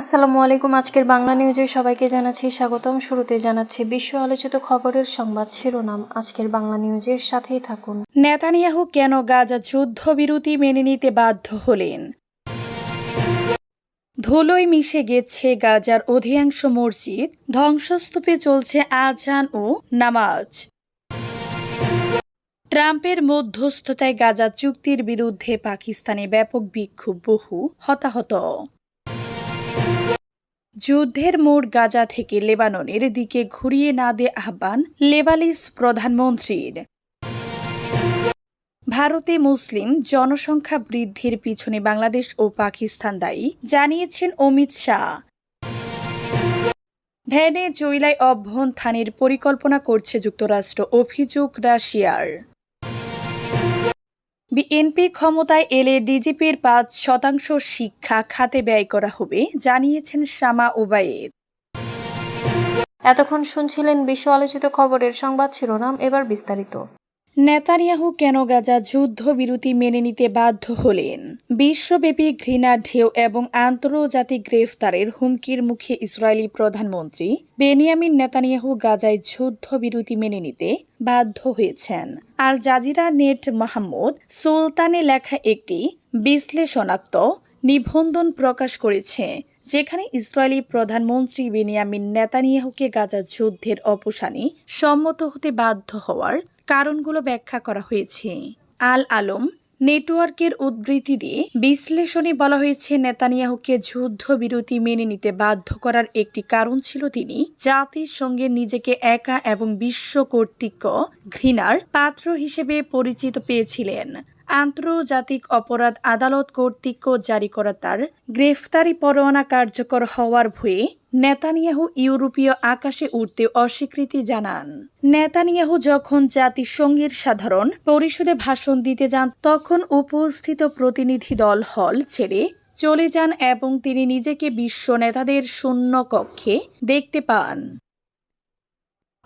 আসসালামু আলাইকুম, আজকের বাংলা নিউজে সবাইকে জানাচ্ছি স্বাগতম। শুরুতে জানাচ্ছি বিশ্ব আলোচিত খবরের সংবাদ শিরোনাম। আজকের বাংলা নিউজের সাথেই থাকুন। নেতানিয়াহু কেন গাজা যুদ্ধবিরতি মেনে নিতে বাধ্য হলেন? ধুলোয় মিশে গেছে গাজার অধিকাংশ মসজিদ। ধ্বংসস্তূপে চলছে আজান ও নামাজ। ট্রাম্পের মধ্যস্থতায় গাজা চুক্তির বিরুদ্ধে পাকিস্তানে ব্যাপক বিক্ষোভ, বহু হতাহত। যুদ্ধের মোড় গাজা থেকে লেবাননের দিকে ঘুরিয়ে না দে আহ্বান লেবালিস প্রধানমন্ত্রীর। ভারতে মুসলিম জনসংখ্যা বৃদ্ধির পিছনে বাংলাদেশ ও পাকিস্তান দায়ী, জানিয়েছেন অমিত শাহ। ভ্যানে জৈলায় অভ্যন্থানের পরিকল্পনা করছে যুক্তরাষ্ট্র, অভিযোগ রাশিয়ার। বিএনপি ক্ষমতায় এলে ডিজিপির পাঁচ শতাংশ শিক্ষা খাতে ব্যয় করা হবে, জানিয়েছেন শামা ওবায়েদ। এতক্ষণ শুনছিলেন বিশ্ব আলোচিত খবরের সংবাদ শিরোনাম, এবার বিস্তারিত। নেতানিয়াহু কেন গাজা যুদ্ধবিরতি মেনে নিতে বাধ্য হলেন? বিশ্বব্যাপী ঘৃণা, ঢেউ এবং আন্তর্জাতিক গ্রেফতারের হুমকির মুখে ইসরায়েলি প্রধানমন্ত্রী বেনিয়ামিন নেতানিয়াহু গাজায় যুদ্ধবিরতি মেনে নিতে বাধ্য হয়েছেন। আর জাজিরা নেট মাহমুদ সুলতানে লেখা একটি বিশ্লেষণাত্ম নিবন্ধন প্রকাশ করেছে। যেখানে ইসরায়েলি প্রধানমন্ত্রী বেনিয়ামিন নেতানিয়াহুকে গাজা যুদ্ধের অবসানে সম্মত হতে বাধ্য হওয়ার কারণগুলো ব্যাখ্যা করা হয়েছে। আল আলম নেটওয়ার্কের উদ্ধৃতি দিয়ে বিশ্লেষণে বলা হয়েছে, নেতানিয়াহুকে যুদ্ধবিরতি মেনে নিতে বাধ্য করার একটি কারণ ছিল তিনি জাতির সঙ্গে নিজেকে একা এবং বিশ্ব কর্তৃক ঘৃণার পাত্র হিসেবে পরিচিত পেয়েছিলেন। আন্তর্জাতিক অপরাধ আদালত কর্তৃক জারি করা তার গ্রেফতারি পরোয়ানা কার্যকর হওয়ার ভয়ে নেতানিয়াহু ইউরোপীয় আকাশে উঠতে অস্বীকৃতি জানান। নেতানিয়াহু যখন জাতিসংঘের সাধারণ পরিষদে ভাষণ দিতে যান, তখন উপস্থিত প্রতিনিধি দল হল ছেড়ে চলে যান এবং তিনি নিজেকে বিশ্ব নেতাদের শূন্য কক্ষে দেখতে পান।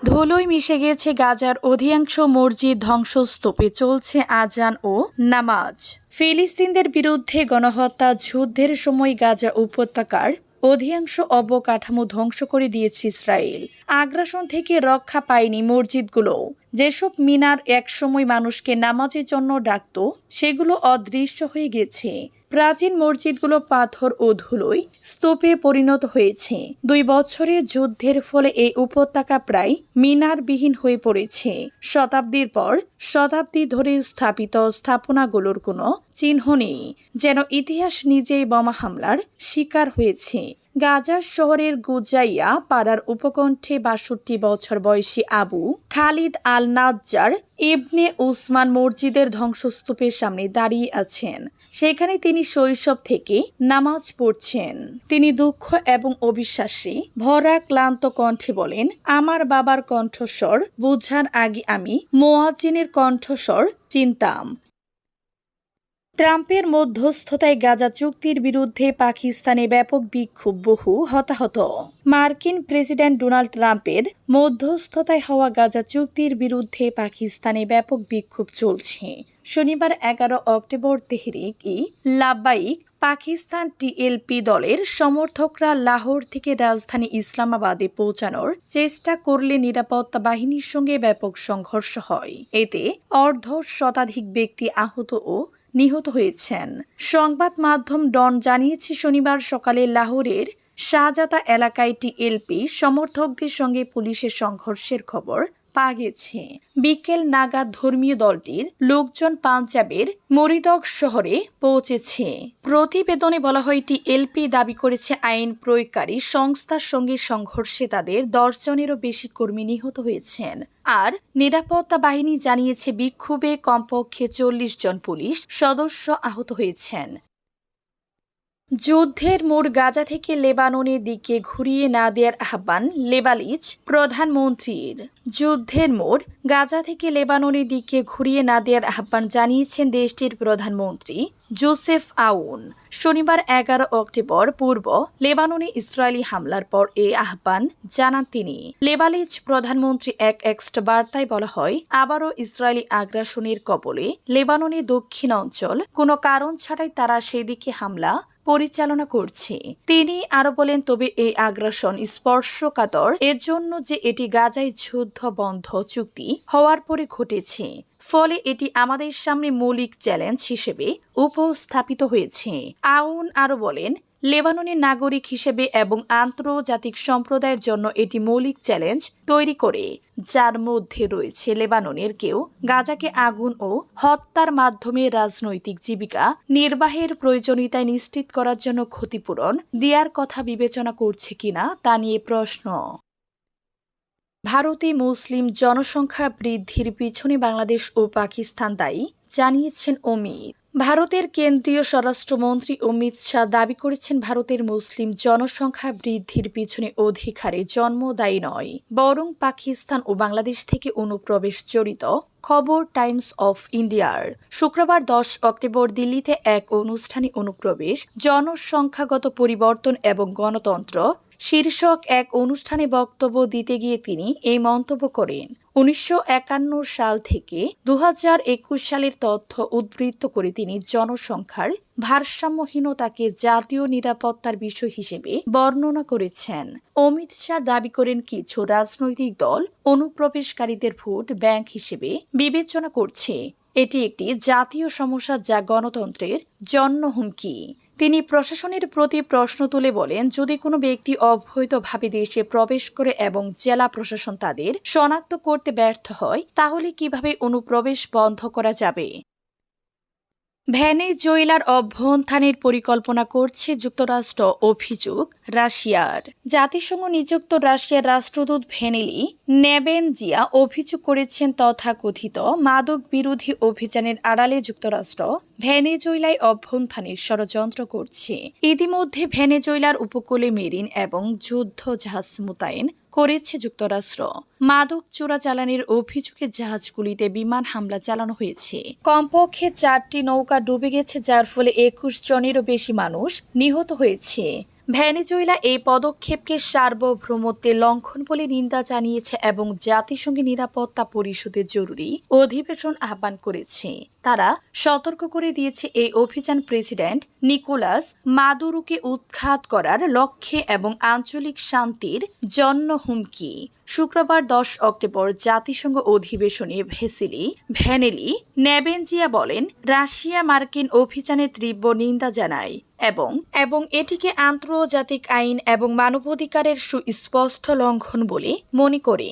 ধুলোয় মিশে গিয়েছে গাজার অধিকাংশ মসজিদ ধ্বংসস্তূপে চলছে আজান ও নামাজ। ফিলিস্তিনদের বিরুদ্ধে গণহত্যা যুদ্ধের সময় গাজা উপত্যকার অধিকাংশ অবকাঠামো ধ্বংস করে দিয়েছে ইসরায়েল। আগ্রাসন থেকে রক্ষা পায়নি মসজিদগুলো যেসব মিনার একসময় মানুষকে নামাজের জন্য ডাকত, সেগুলো অদৃশ্য হয়ে গেছে। প্রাচীন মসজিদগুলো পাথর ও ধুলোয় স্তূপে পরিণত হয়েছে। দুই বছরের যুদ্ধের ফলে এই উপত্যকা প্রায় মিনারবিহীন হয়ে পড়েছে। শতাব্দীর পর শতাব্দী ধরে স্থাপিত স্থাপনাগুলোর কোনো চিহ্ন নেই, যেন ইতিহাস নিজেই বোমা হামলার শিকার হয়েছে। গাজা শহরের গুজাইয়া পাড়ার উপকণ্ঠে বাষট্টি বছর বয়সী আবু খালিদ আল নাজ্জার ইবনে উসমান মসজিদের ধ্বংসস্তূপের সামনে দাঁড়িয়ে আছেন। সেখানে তিনি শৈশব থেকে নামাজ পড়ছেন। তিনি দুঃখ এবং অবিশ্বাসী, ভরা, ক্লান্ত কণ্ঠে বলেন, আমার বাবার কণ্ঠস্বর, বুঝার আগে আমি মোয়াজিনের কণ্ঠস্বর চিনতাম। ট্রাম্পের মধ্যস্থতায় গাজা চুক্তির বিরুদ্ধে পাকিস্তানে ব্যাপক বিক্ষোভ, বহু হতাহত। মার্কিন প্রেসিডেন্ট ডোনাল্ড ট্রাম্পের মধ্যস্থতায় হওয়া গাজা চুক্তির বিরুদ্ধে পাকিস্তানে ব্যাপক বিক্ষোভ চলছে। শনিবার এগারো অক্টোবর তেহরিক ই লাব্বাইক পাকিস্তান টিএলপি দলের সমর্থকরা লাহোর থেকে রাজধানী ইসলামাবাদে পৌঁছানোর চেষ্টা করলে নিরাপত্তা বাহিনীর সঙ্গে ব্যাপক সংঘর্ষ হয়। এতে অর্ধ শতাধিক ব্যক্তি আহত ও নিহত হয়েছেন। সংবাদ মাধ্যম ডন জানিয়েছে, শনিবার সকালে লাহোরের শাহজাদা এলাকায় টিএলপি সমর্থকদের সঙ্গে পুলিশের সংঘর্ষের খবর পাওয়া গেছে বিকেল নাগাদ ধর্মীয় দলটির লোকজন পাঞ্জাবের মরিদক শহরে পৌঁছেছে। প্রতিবেদনে বলা হয় টিএলপি দাবি করেছে আইন প্রয়োগকারী সংস্থার সঙ্গে সংঘর্ষে তাদের দশজনেরও বেশি কর্মী নিহত হয়েছেন। আর নিরাপত্তা বাহিনী জানিয়েছে, বিক্ষোভে কমপক্ষে চল্লিশ জন পুলিশ সদস্য আহত হয়েছেন। যুদ্ধের মোড় গাজা থেকে লেবাননের দিকে ঘুরিয়ে না দেওয়ার আহ্বান লেবালিজ প্রধানমন্ত্রীর। যুদ্ধের মোড় গাজা থেকে লেবাননের দিকে ঘুরিয়ে না দেওয়ার আহ্বান জানিয়েছেন দেশটির প্রধানমন্ত্রী জোসেফ আউন। শনিবার এগারো অক্টোবর পূর্ব লেবাননে ইসরায়েলি হামলার পর এ আহ্বান জানান তিনি। লেবালিজ প্রধানমন্ত্রী এক এক্সট্রা বার্তায় বলা হয়, আবারও ইসরায়েলি আগ্রাসনের কবলে লেবাননের দক্ষিণ অঞ্চল কোনো কারণ ছাড়াই তারা সেদিকে হামলা পরিচালনা করছে। তিনি আরও বলেন, তবে এই আগ্রাসন স্পর্শকাতর। এর জন্য যে এটি গাজায় যুদ্ধ বন্ধ চুক্তি হওয়ার পরে ঘটেছে। ফলে এটি আমাদের সামনে মৌলিক চ্যালেঞ্জ হিসেবে উপস্থাপিত হয়েছে। আউন আরও বলেন লেবাননের নাগরিক হিসেবে এবং আন্তর্জাতিক সম্প্রদায়ের জন্য এটি মৌলিক চ্যালেঞ্জ তৈরি করে, যার মধ্যে রয়েছে লেবাননের কেউ গাজাকে আগুন ও হত্যার মাধ্যমে রাজনৈতিক জীবিকা নির্বাহের প্রয়োজনীয়তায় নিশ্চিত করার জন্য ক্ষতিপূরণ দেওয়ার কথা বিবেচনা করছে কিনা তা নিয়ে প্রশ্ন। ভারতে মুসলিম জনসংখ্যা বৃদ্ধির পিছনে বাংলাদেশ ও পাকিস্তান দায়ী, জানিয়েছেন অমিত। ভারতের কেন্দ্রীয় স্বরাষ্ট্রমন্ত্রী অমিত শাহ দাবি করেছেন, ভারতের মুসলিম জনসংখ্যা বৃদ্ধির পিছনে অধিকারে জন্ম দায়ী নয়, বরং পাকিস্তান ও বাংলাদেশ থেকে অনুপ্রবেশ জড়িত। খবর টাইমস অফ ইন্ডিয়ার। শুক্রবার দশ অক্টোবর দিল্লিতে এক অনুষ্ঠানে অনুপ্রবেশ, জনসংখ্যাগত পরিবর্তন এবং গণতন্ত্র। শীর্ষক এক অনুষ্ঠানে বক্তব্য দিতে গিয়ে তিনি এই মন্তব্য করেন। উনিশশো একান্ন সাল থেকে দু সালের তথ্য উদ্ধৃত করে তিনি জনসংখ্যার ভারসাম্যহীনতাকে জাতীয় নিরাপত্তার বিষয় হিসেবে বর্ণনা করেছেন। অমিত শাহ দাবি করেন কিছু রাজনৈতিক দল অনুপ্রবেশকারীদের ভোট ব্যাংক হিসেবে বিবেচনা করছে। এটি একটি জাতীয় সমস্যা যা গণতন্ত্রের জন্য হুমকি। তিনি প্রশাসনের প্রতি প্রশ্ন তুলে বলেন, যদি কোনো ব্যক্তি অবৈধভাবে দেশে প্রবেশ করে এবং জেলা প্রশাসন তাদের শনাক্ত করতে ব্যর্থ হয়, তাহলে কীভাবে অনুপ্রবেশ বন্ধ করা যাবে? ভ্যানেজুয়েলার অভ্যন্থানের পরিকল্পনা করছে যুক্তরাষ্ট্র অভিযোগ রাশিয়ার। জাতিসংঘ নিযুক্ত রাশিয়ার রাষ্ট্রদূত ভেনেলি নেবেনজিয়া অভিযোগ করেছেন তথাকথিত মাদক বিরোধী অভিযানের আড়ালে যুক্তরাষ্ট্র ভেনেজুয়েলায় অভ্যন্থানের ষড়যন্ত্র করছে। ইতিমধ্যে ভেনেজুয়েলার উপকূলে মেরিন এবং যুদ্ধ জাহাজ মোতায়েন করেছে যুক্তরাষ্ট্র। মাদক চোরাচালানের অভিযোগে জাহাজগুলিতে বিমান হামলা চালানো হয়েছে। কমপক্ষে চারটি নৌকা ডুবে গেছে, যার ফলে একুশ জনেরও বেশি মানুষ নিহত হয়েছে। ভ্যানেজুয়েলা এই পদক্ষেপকে সার্বভৌমত্বে লঙ্ঘন বলে নিন্দা জানিয়েছে এবং জাতিসংঘের নিরাপত্তা পরিষদের জরুরি অধিবেশন আহ্বান করেছে। তারা সতর্ক করে দিয়েছে এই অভিযান প্রেসিডেন্ট নিকোলাস মাদুরুকে উৎখাত করার লক্ষ্যে এবং আঞ্চলিক শান্তির জন্য হুমকি। শুক্রবার দশ অক্টোবর জাতিসংঘ অধিবেশনে ভেসিলি, ভ্যানেলি নেবেনজিয়া বলেন, রাশিয়া মার্কিন অভিযানে তীব্র নিন্দা জানায় এবং এবং এটিকে আন্তর্জাতিক আইন এবং মানবাধিকারের সুস্পষ্ট লঙ্ঘন বলে মনে করে।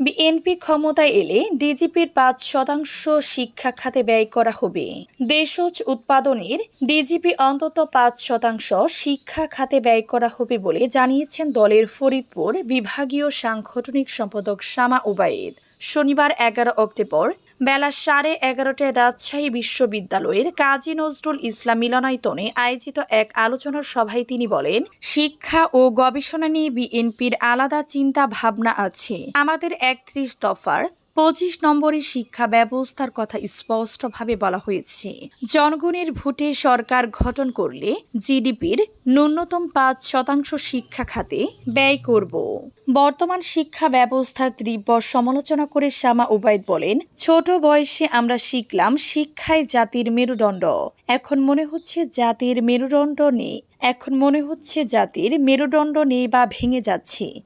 বিএনপি ক্ষমতায় এলে ডিজিপির পাঁচ শতাংশ শিক্ষা খাতে ব্যয় করা হবে। দেশজ উৎপাদনের ডিজিপি অন্তত পাঁচ শতাংশ শিক্ষা খাতে ব্যয় করা হবে বলে জানিয়েছেন দলের ফরিদপুর বিভাগীয় সাংগঠনিক সম্পাদক শামা ওবায়েদ। শনিবার এগারো অক্টোবর বেলা সাড়ে এগারোটায় রাজশাহী বিশ্ববিদ্যালয়ের কাজী নজরুল ইসলাম মিলনায়তনে আয়োজিত এক আলোচনার সভায় তিনি বলেন, শিক্ষা ও গবেষণা নিয়ে বিএনপির আলাদা চিন্তা ভাবনা আছে। আমাদের একত্রিশ দফার পঁচিশ নম্বরের শিক্ষা ব্যবস্থার কথা স্পষ্টভাবে বলা হয়েছে। জনগণের ভোটে সরকার গঠন করলে জিডিপির ন্যূনতম পাঁচ শতাংশ শিক্ষা খাতে ব্যয় করব। বর্তমান শিক্ষা ব্যবস্থার তীব্র সমালোচনা করে শ্যামা উবায়দ বলেন, ছোট বয়সে আমরা শিখলাম শিক্ষায় জাতির মেরুদণ্ড। এখন মনে হচ্ছে জাতির মেরুদণ্ড নেই। এখন মনে হচ্ছে জাতির মেরুদণ্ড নেই বা ভেঙে যাচ্ছে।